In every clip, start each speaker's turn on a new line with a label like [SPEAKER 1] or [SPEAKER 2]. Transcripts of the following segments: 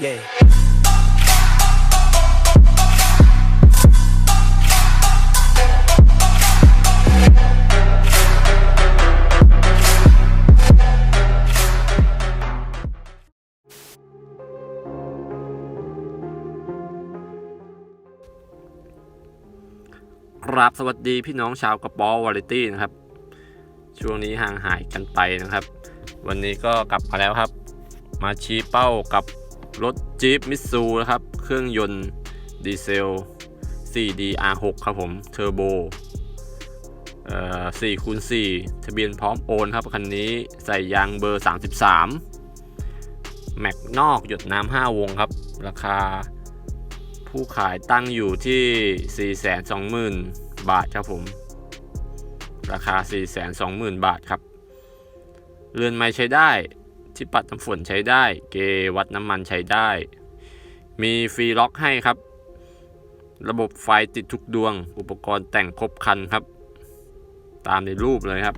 [SPEAKER 1] Yeah.
[SPEAKER 2] ครับสวัสดีพี่น้องชาวกระป๋อวาไรตี้นะครับ ช่วงนี้ห่างหายกันไปนะครับ วันนี้ก็กลับมาแล้วครับ มาชี้เป้ากับ รถจี๊ปมิตซูนะครับ เครื่องยนต์ดีเซล 4D R6 ครับผม เทอร์โบเอ่อ4คูณ4ทะเบียนพร้อมโอนครับ คันนี้ใส่ยางเบอร์ 33 แม็กนอกหยดน้ำ5วงครับ ราคาผู้ขายตั้งอยู่ที่ 420,000 บาทครับผม ราคา 420,000 บาทครับ เรือนไม้ใช้ได้ ที่ปัดน้ำฝนใช้ได้ เกวัดน้ำมันใช้ได้ มีฟรีล็อกให้ครับ ระบบไฟติดทุกดวง อุปกรณ์แต่งครบครันครับ ตามในรูปเลยครับ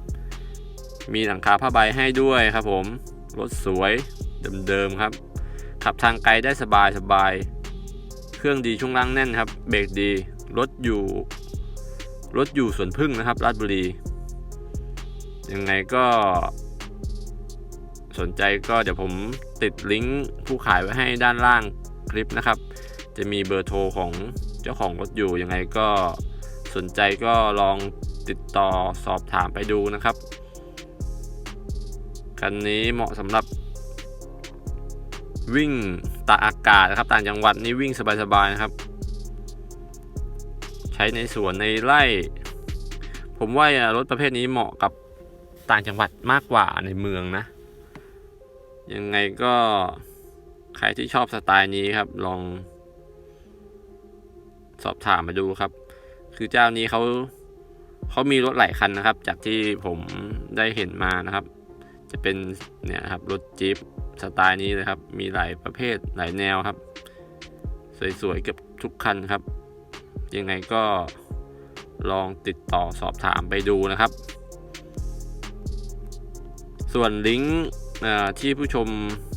[SPEAKER 2] มีหลังคาผ้าใบให้ด้วยครับผม รถสวยเดิมๆครับ ขับทางไกลได้สบายสบายๆเครื่องดีช่วงล่างแน่นครับ เบรกดี รถอยู่ รถอยู่สวนพึ่งนะครับราชบุรี ยังไงก็ สนใจก็เดี๋ยวผมติดลิงก์ผู้ขายไว้ให้ด้านล่างคลิปนะครับ จะมีเบอร์โทรของเจ้าของรถอยู่ยังไงก็สนใจก็ลองติดต่อสอบถามไปดูนะครับ คันนี้เหมาะสำหรับ วิ่งตากอากาศนะครับ ต่างจังหวัดนี่วิ่งสบายๆนะครับ ใช้ในสวนในไร่ ผมว่ารถประเภทนี้เหมาะกับต่างจังหวัดมากกว่าในเมืองนะ ยังไงก็ใครที่ชอบสไตล์นี้ครับ ลอง สอบถามมาดูครับ คือเจ้านี้เขาเขามีรถหลายคันนะครับ จากที่ผมได้เห็นมานะครับ จะเป็นเนี่ยครับรถจี๊ปสไตล์นี้เลยครับ มีหลายประเภทหลายแนวครับ สวยๆเกือบทุกคันครับ ยังไงก็ลองติดต่อสอบถามไปดูนะครับ ส่วนลิงก์ ที่ผู้ชม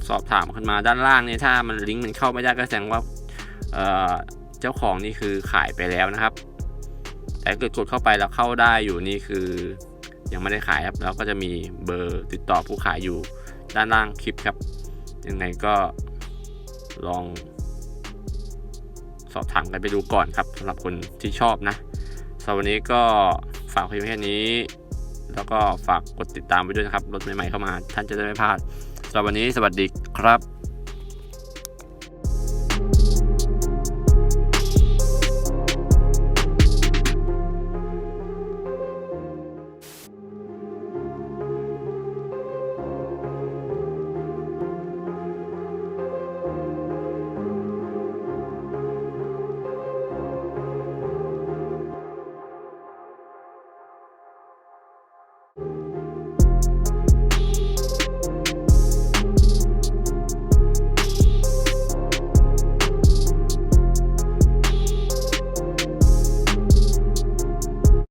[SPEAKER 2] สอบถามขึ้นมาด้านล่างเนี่ยถ้ามันลิงก์มันเข้าไม่ได้ก็แสดงว่าเจ้าของนี่คือขายไปแล้วนะครับ แต่เกิดกดเข้าไปแล้วเข้าได้อยู่นี่คือยังไม่ได้ขายครับแล้วก็จะมีเบอร์ติดต่อผู้ขายอยู่ด้านล่างคลิปครับ ยังไงก็ลอง สอบถามกันไปดูก่อนครับสำหรับคนที่ชอบนะสำหรับวันนี้ก็ฝากเพียงแค่นี้ แล้วก็ฝากกดติดตามไปด้วยนะครับรถใหม่ๆเข้ามา ท่านจะได้ไม่พลาดสำหรับวันนี้สวัสดีครับ